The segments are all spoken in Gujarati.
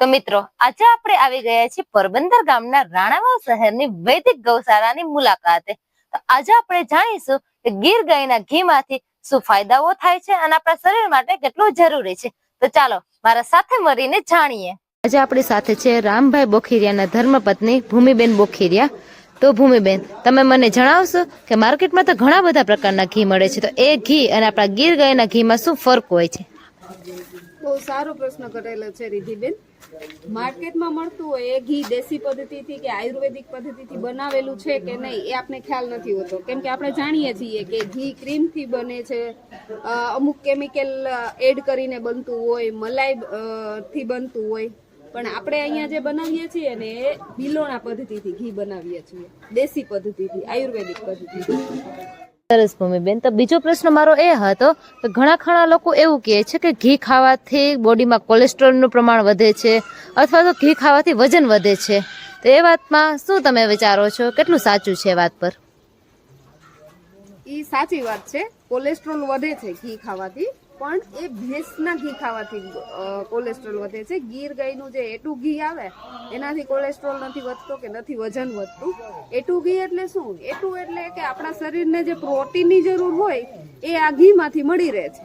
તો મિત્રો, આજે આપણે આવી ગયા છીએ પોરબંદર ગામના રાણાવાવ શહેરની વૈદિક ગૌશાળાની મુલાકાતે. તો આજે આપણે જાણીશું કે ગીર ગાયના ઘીમાંથી શું ફાયદાઓ થાય છે અને આપણા શરીર માટે કેટલું જરૂરી છે. તો ચાલો, મારા સાથે મળીને જાણીએ. આજે આપણી સાથે છે રામભાઈ બોખીરિયાના ધર્મપત્ની ભૂમિબેન બોખીરિયા. તો ભૂમિબેન, તમે મને જણાવશો કે માર્કેટમાં તો ઘણા બધા પ્રકારના ઘી મળે છે. તો એ ઘી અને આપણા ગીર ગાયના ઘીમાં શું ફરક હોય છે? બહુ સારો પ્રશ્ન કરેલો છે રિધિબેન. માર્કેટમાં મળતું હોય એ ઘી દેશી પદ્ધતિથી કે આયુર્વેદિક પદ્ધતિથી બનાવેલું છે કે નહીં એ આપણે ખ્યાલ નથી હોતો. કેમ કે આપણે જાણીએ છીએ કે ઘી ક્રીમથી બને છે. અમુક કેમિકલ એડ કરીને બનતું હોય, મલાઈ થી બનતું હોય. પણ આપણે અહીંયા જે બનાવીએ છીએ ને એ બિલોણા પદ્ધતિથી ઘી બનાવીએ છીએ. દેશી પદ્ધતિથી, આયુર્વેદિક પદ્ધતિથી. સરસ ભૂમિબેન તો બીજો પ્રશ્ન મારો એ હતો કે ઘણા ખરા લોકો એવું કહે છે કે ઘી ખાવાથી બોડીમાં કોલેસ્ટ્રોલનું પ્રમાણ વધે છે અથવા તો ઘી ખાવાથી વજન વધે છે. તો એ વાતમાં શું તમે વિચારો છો? કેટલું સાચું છે વાત પર? એ સાચી વાત છે. કોલેસ્ટ્રોલ વધે છે ઘી ખાવાથી. પણ એ ભેંસના ઘી ખાવાથી કોલેસ્ટ્રોલ વધે છે. ગીર ગાયનું જે એટું ઘી આવે એનાથી કોલેસ્ટ્રોલ નથી વધતો કે નથી વજન વધતું. એટું ઘી એટલે શું? એટું એટલે કે આપણા શરીરને જે પ્રોટીનની જરૂર હોય એ આ ઘીમાંથી મળી રહે છે.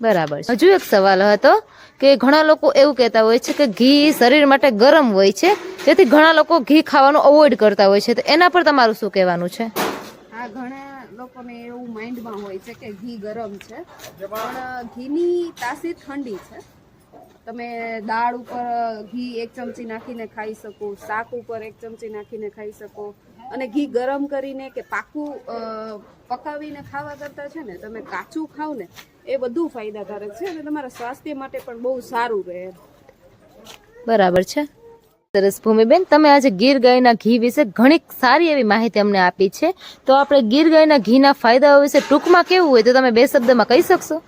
બરાબર. હજુ એક સવાલ હતો કે ઘણા લોકો એવું કહેતા હોય છે કે ઘી શરીર માટે ગરમ હોય છે જેથી ઘણા લોકો ઘી ખાવાનું અવોઇડ કરતા હોય છે. તો એના પર તમારું શું કહેવાનું છે? હા ઘણા લોકોને એવું માઇન્ડમાં હોય છે કે ઘી ગરમ છે. પણ ઘીની તાસીર ઠંડી છે. તમે દાળ ઉપર ઘી એક ચમચી નાખીને ખાઈ શકો, શાક ઉપર એક ચમચી નાખીને ખાઈ શકો. અને ઘી ગરમ કરીને કે પાકું પકાવીને ખાવા કરતાં છે ને, તમે કાચું ખાવ ને, એ બધું ફાયદાકારક છે અને તમારા સ્વાસ્થ્ય માટે પણ બહુ સારું રહે. બરાબર છે. સરસ ભૂમિબેન, તમે આજે ગીર ગાયના ઘી વિશે ઘણી સારી એવી માહિતી અમને આપી છે. તો આપણે ગીર ગાયના ઘીના ફાયદાઓ વિશે ટૂંકમાં કેવું હોય તો તમે બે શબ્દમાં કહી શકશો?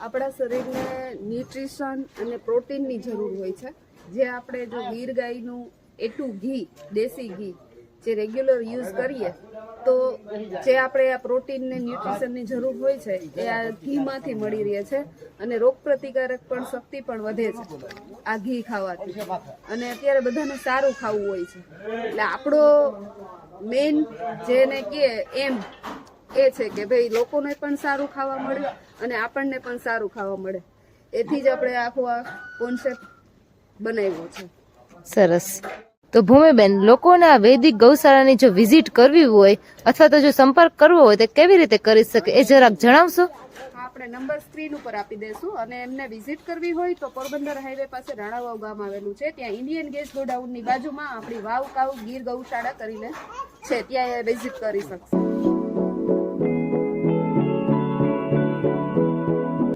આપણા શરીરને ન્યુટ્રિશન અને પ્રોટીનની જરૂર હોય છે. જે આપણે જો ગીર ગાયનું એટું ઘી, દેશી ઘી, જે રેગ્યુલર યુઝ કરીએ તો જે આપણે આ પ્રોટીન ને ન્યુટ્રિશનની જરૂર હોય છે, એ આ ઘીમાંથી મળી રહે છે અને રોગ પ્રતિકારક પણ શક્તિ પણ વધે છે આ ઘી ખાવાથી. અને અત્યારે બધાને સારું ખાવું હોય છે. એટલે આપણો મેઇન જેને કે એમ એ છે કે ભાઈ લોકોને પણ સારું ખાવા મળે અને આપણને પણ સારું ખાવા મળે. એથી જ આપણે આખો આ કોન્સેપ્ટ બનાવ્યો છે. સરસ. તો ભૂમિબેન, લોકોને વૈદિક ગૌશાળાની જો વિઝિટ કરવી હોય અથવા તો જો સંપર્ક કરવો હોય, તો કેવી રીતે કરી શકે? એ જરાક જણાવશો? આપણે નંબર સ્ક્રીન ઉપર આપી દઈશું અને એમને વિઝિટ કરવી હોય તો પોરબંદર હાઈવે પાસે રાણાવાવ ગામ આવેલું છે. ત્યાં ઇન્ડિયન ગેસ ગોડાઉનની બાજુમાં આપણી વાવ, કાવ, ગીર ગૌશાળા કરીને છે. ત્યાં વિઝિટ કરી શકશે.